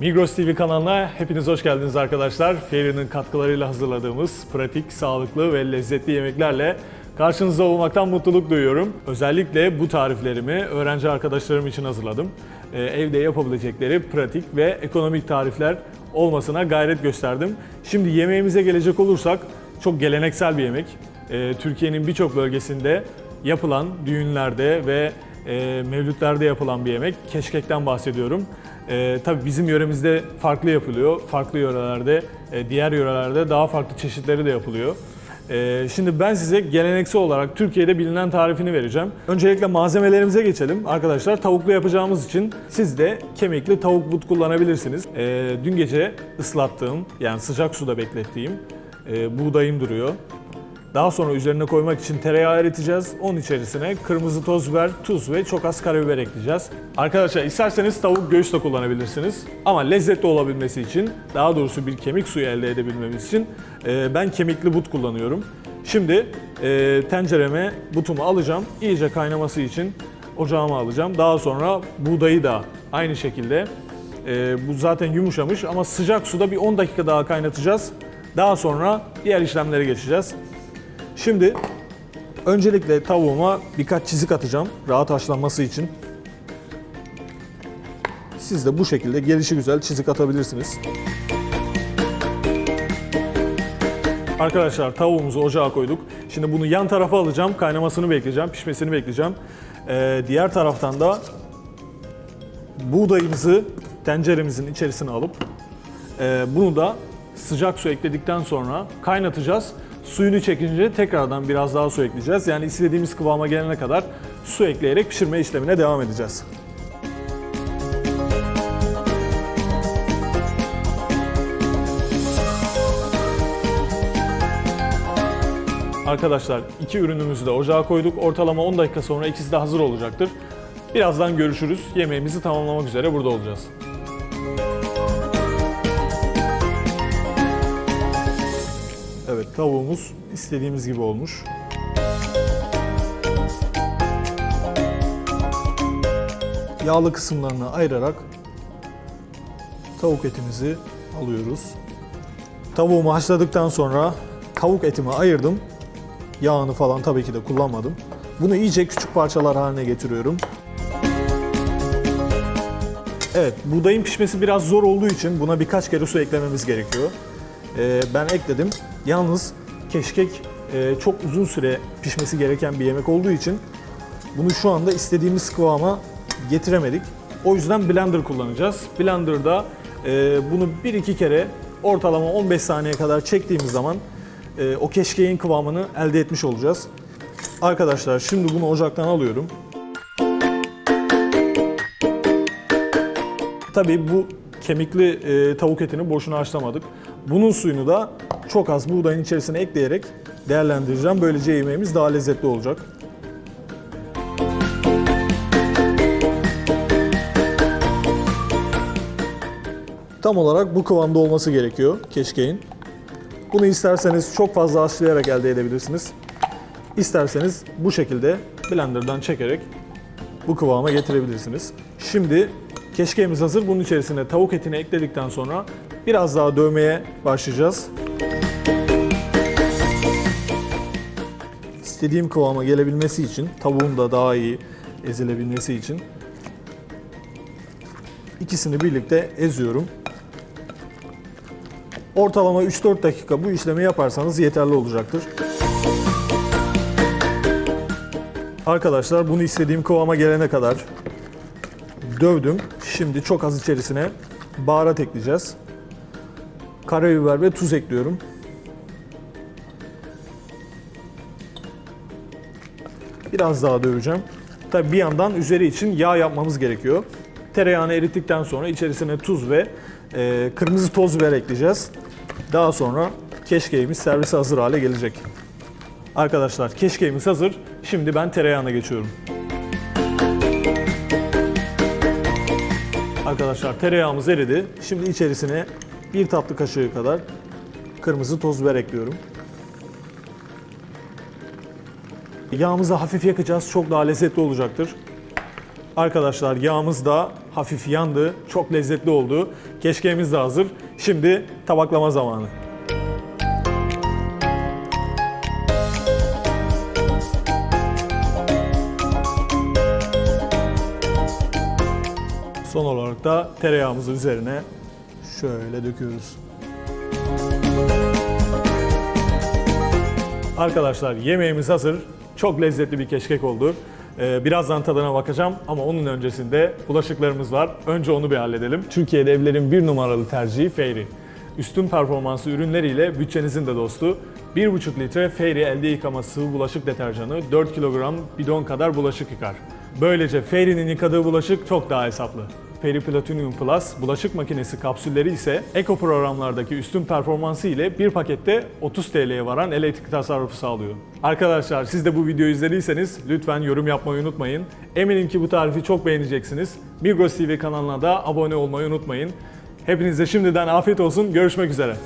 Migros TV kanalına hepiniz hoş geldiniz arkadaşlar. Fairy'nin katkılarıyla hazırladığımız pratik, sağlıklı ve lezzetli yemeklerle karşınızda olmaktan mutluluk duyuyorum. Özellikle bu tariflerimi öğrenci arkadaşlarım için hazırladım. Ee, evde yapabilecekleri pratik ve ekonomik tarifler olmasına gayret gösterdim. Şimdi yemeğimize gelecek olursak çok geleneksel bir yemek. Ee, Türkiye'nin birçok bölgesinde yapılan düğünlerde ve e, mevlütlerde yapılan bir yemek. Keşkekten bahsediyorum. E, tabii bizim yöremizde farklı yapılıyor. Farklı yörelerde, e, diğer yörelerde daha farklı çeşitleri de yapılıyor. E, şimdi ben size geleneksel olarak Türkiye'de bilinen tarifini vereceğim. Öncelikle malzemelerimize geçelim. Arkadaşlar tavuklu yapacağımız için siz de kemikli tavuk but kullanabilirsiniz. E, dün gece ıslattığım, yani sıcak suda beklettiğim e, buğdayım duruyor. Daha sonra üzerine koymak için tereyağı eriteceğiz. Onun içerisine kırmızı toz biber, tuz ve çok az karabiber ekleyeceğiz. Arkadaşlar isterseniz tavuk göğüs de kullanabilirsiniz. Ama lezzetli olabilmesi için, daha doğrusu bir kemik suyu elde edebilmemiz için e, ben kemikli but kullanıyorum. Şimdi e, tencereme butumu alacağım. İyice kaynaması için ocağıma alacağım. Daha sonra buğdayı da aynı şekilde e, bu zaten yumuşamış ama sıcak suda bir 10 dakika daha kaynatacağız. Daha sonra diğer işlemlere geçeceğiz. Şimdi öncelikle tavuğuma birkaç çizik atacağım rahat haşlanması için. Siz de bu şekilde gelişi güzel çizik atabilirsiniz. Arkadaşlar tavuğumuzu ocağa koyduk. Şimdi bunu yan tarafa alacağım. Kaynamasını bekleyeceğim, pişmesini bekleyeceğim. Ee, diğer taraftan da buğdayımızı tenceremizin içerisine alıp e, bunu da sıcak su ekledikten sonra kaynatacağız. Suyunu çekince tekrardan biraz daha su ekleyeceğiz. Yani istediğimiz kıvama gelene kadar su ekleyerek pişirme işlemine devam edeceğiz. Arkadaşlar iki ürünümüzü de ocağa koyduk. Ortalama 10 dakika sonra ikisi de hazır olacaktır. Birazdan görüşürüz. Yemeğimizi tamamlamak üzere burada olacağız. Evet tavuğumuz istediğimiz gibi olmuş. Yağlı kısımlarını ayırarak tavuk etimizi alıyoruz. Tavuğumu haşladıktan sonra tavuk etimi ayırdım. Yağını falan tabii ki de kullanmadım. Bunu iyice küçük parçalar haline getiriyorum. Evet, buğdayın pişmesi biraz zor olduğu için buna birkaç kere su eklememiz gerekiyor. Ee, ben ekledim. Yalnız keşkek e, çok uzun süre pişmesi gereken bir yemek olduğu için bunu şu anda istediğimiz kıvama getiremedik. O yüzden blender kullanacağız. Blender'da e, bunu bir iki kere ortalama 15 saniye kadar çektiğimiz zaman e, o keşkeğin kıvamını elde etmiş olacağız. Arkadaşlar şimdi bunu ocaktan alıyorum. Tabii bu kemikli e, tavuk etini boşuna haşlamadık. Bunun suyunu da çok az buğdayın içerisine ekleyerek değerlendireceğim. Böylece yemeğimiz daha lezzetli olacak. Tam olarak bu kıvamda olması gerekiyor keşkeğin. Bunu isterseniz çok fazla haşlayarak elde edebilirsiniz. İsterseniz bu şekilde blenderdan çekerek bu kıvama getirebilirsiniz. Şimdi keşkeğimiz hazır. Bunun içerisine tavuk etini ekledikten sonra biraz daha dövmeye başlayacağız. İstediğim kıvama gelebilmesi için, tavuğun da daha iyi ezilebilmesi için ikisini birlikte eziyorum. Ortalama 3-4 dakika bu işlemi yaparsanız yeterli olacaktır. Arkadaşlar bunu istediğim kıvama gelene kadar dövdüm. Şimdi çok az içerisine baharat ekleyeceğiz. Karabiber ve tuz ekliyorum. Biraz daha döveceğim. Tabi bir yandan üzeri için yağ yapmamız gerekiyor. Tereyağını erittikten sonra içerisine tuz ve e, kırmızı toz biber ekleyeceğiz. Daha sonra keşkeğimiz servise hazır hale gelecek. Arkadaşlar keşkeğimiz hazır. Şimdi ben tereyağına geçiyorum. Arkadaşlar tereyağımız eridi. Şimdi içerisine bir tatlı kaşığı kadar kırmızı toz biber ekliyorum. Yağımızı hafif yakacağız. Çok daha lezzetli olacaktır. Arkadaşlar yağımız da hafif yandı. Çok lezzetli oldu. Keşkeğimiz de hazır. Şimdi tabaklama zamanı. Son olarak da tereyağımızı üzerine şöyle döküyoruz. Arkadaşlar yemeğimiz hazır. Çok lezzetli bir keşkek oldu. Ee, birazdan tadına bakacağım ama onun öncesinde bulaşıklarımız var. Önce onu bir halledelim. Türkiye'de evlerin bir numaralı tercihi Fairy. Üstün performanslı ürünleriyle bütçenizin de dostu. 1,5 litre Fairy elde yıkama sıvı bulaşık deterjanı 4 kilogram bidon kadar bulaşık yıkar. Böylece Fairy'nin yıkadığı bulaşık çok daha hesaplı. Peri Platinum Plus bulaşık makinesi kapsülleri ise Eco programlardaki üstün performansı ile bir pakette 30 TL'ye varan elektrik tasarrufu sağlıyor. Arkadaşlar siz de bu videoyu izlediyseniz lütfen yorum yapmayı unutmayın. Eminim ki bu tarifi çok beğeneceksiniz. Migros TV kanalına da abone olmayı unutmayın. Hepinize şimdiden afiyet olsun. Görüşmek üzere.